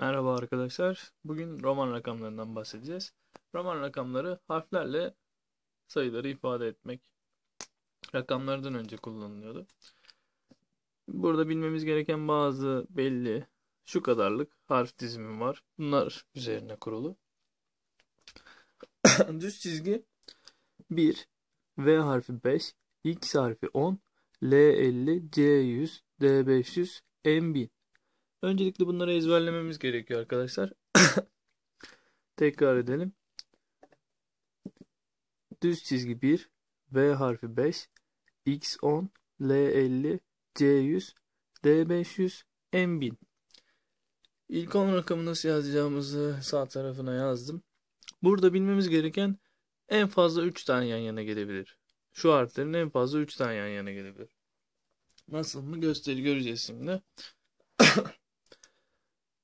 Merhaba arkadaşlar. Bugün roman rakamlarından bahsedeceğiz. Roman rakamları harflerle sayıları ifade etmek rakamlardan önce kullanılıyordu. Burada bilmemiz gereken bazı belli şu kadarlık harf dizimi var. Bunlar üzerine kurulu. Düz çizgi 1, V harfi 5, X harfi 10, L 50, C 100, D 500, M 1000. Öncelikle bunları ezberlememiz gerekiyor arkadaşlar. Tekrar edelim. Düz çizgi 1, V harfi 5, X 10, L 50, C 100, D 500, M 1000. İlk 10 rakamı nasıl yazacağımızı sağ tarafına yazdım. Burada bilmemiz gereken en fazla 3 tane yan yana gelebilir. Şu harflerin en fazla 3 tane yan yana gelebilir. Nasıl mı gösteri göreceğiz şimdi.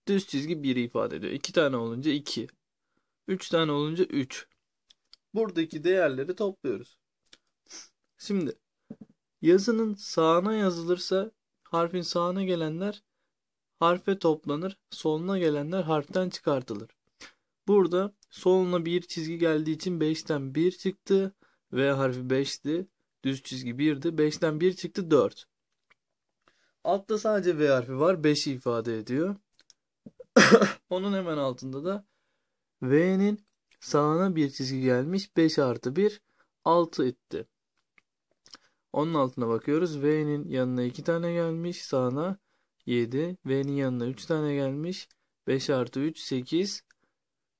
Düz çizgi 1'i ifade ediyor. 2 tane olunca 2. 3 tane olunca 3. Buradaki değerleri topluyoruz. Şimdi yazının sağına yazılırsa harfin sağına gelenler harfe toplanır. Soluna gelenler harften çıkartılır. Burada soluna bir çizgi geldiği için 5'ten 1 çıktı. V harfi 5'ti. Düz çizgi 1'di. 5'ten 1 çıktı 4. Altta sadece V harfi var. 5'i ifade ediyor. Onun hemen altında da V'nin sağına bir çizgi gelmiş. 5 artı 1 6 etti. Onun altına bakıyoruz. V'nin yanına 2 tane gelmiş. Sağına 7. V'nin yanına 3 tane gelmiş. 5 artı 3 8.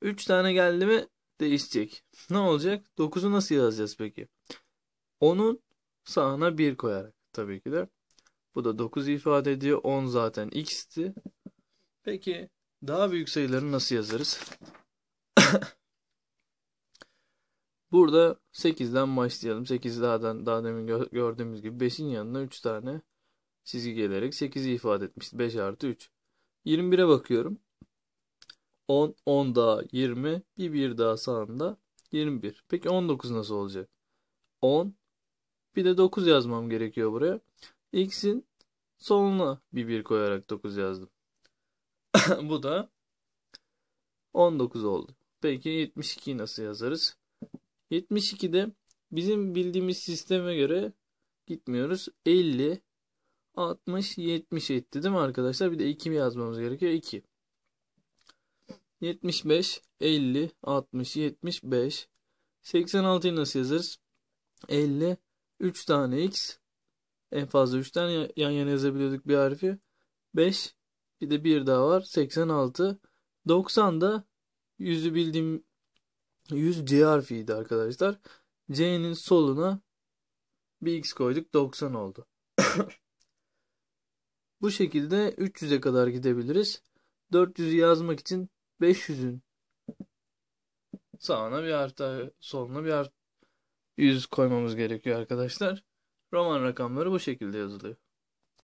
3 tane geldi mi değişecek. Ne olacak? 9'u nasıl yazacağız peki? Onun sağına 1 koyarak tabii ki de. Bu da 9 ifade ediyor. 10 zaten x'ti. Peki daha büyük sayıları nasıl yazarız? Burada 8'den başlayalım. 8 daha, daha demin gördüğümüz gibi 5'in yanına 3 tane çizgi gelerek 8'i ifade etmişti. 5 artı 3. 21'e bakıyorum. 10, 10 daha 20, bir bir daha sağında 21. Peki 19 nasıl olacak? 10, bir de 9 yazmam gerekiyor buraya. X'in soluna bir bir koyarak 9 yazdım. Bu da 19 oldu. Peki 72'yi nasıl yazarız? 72'de bizim bildiğimiz sisteme göre gitmiyoruz. 50, 60, 70 etti değil mi arkadaşlar? Bir de 2 yazmamız gerekiyor. 2. 75, 50, 60, 75. 86'yı nasıl yazarız? 50, 3 tane x. En fazla 3 tane yan yana yazabiliyorduk bir harfi. 5, bir de bir daha var. 86. 90 da yüzü bildiğim 100 C harfiydi arkadaşlar. C'nin soluna bir x koyduk. 90 oldu. Bu şekilde 300'e kadar gidebiliriz. 400'ü yazmak için 500'ün sağına bir daha, soluna bir harf 100 koymamız gerekiyor arkadaşlar. Roman rakamları bu şekilde yazılıyor.